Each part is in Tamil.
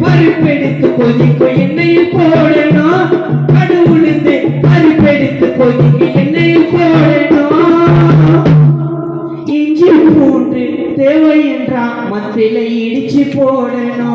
பருப்பெடுத்து கொதிக்கும் எண்ணெயில் போடணும் கடுவுழுந்து பருப்பெடுத்து கொதிக்கும் எண்ணெயில் போடணும் இஞ்சி பூண்டு தேவை என்றா இடிச்சு போடணும்.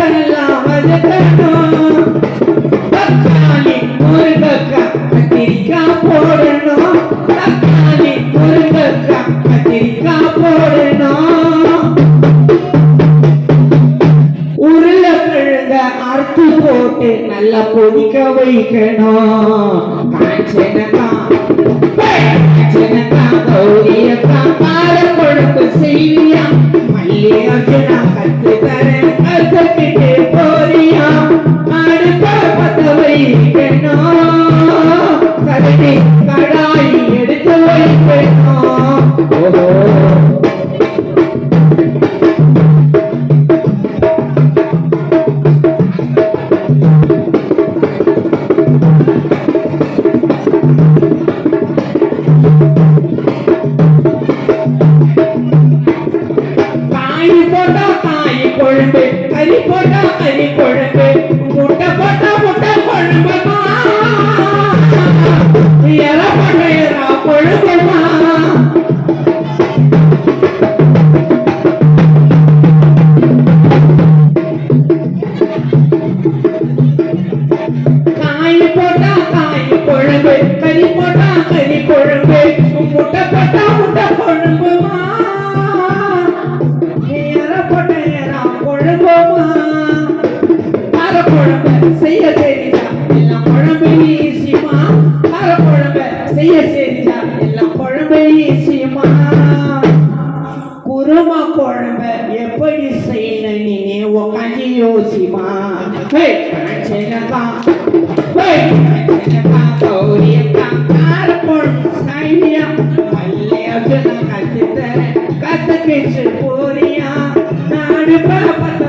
போட்டு நல்லா கொதிக்க வைக்கணும். காய்ச்சனக்கா காய்ச்சனக்கா கௌரியக்கா கறி போட்டா கறி குழம்பு முட்டை போட்டா முட்டை குழம்புமா எற போட்ட எறா காய் போட்டா காய் குழம்பு கறி குழம்புமா கார குழம்பு செய்ய தெரியுதா எல்லாம் குழம்பு குழம்பு செய்ய தெரியுதா எல்லாம் குழம்பு குருமா குழம்பு எப்படி செய்யணும் நீ உக்காந்து யோசிமா ஹே ஹே கார குழம்பு கத்து பேச்சு போறியா? நாடு பத்த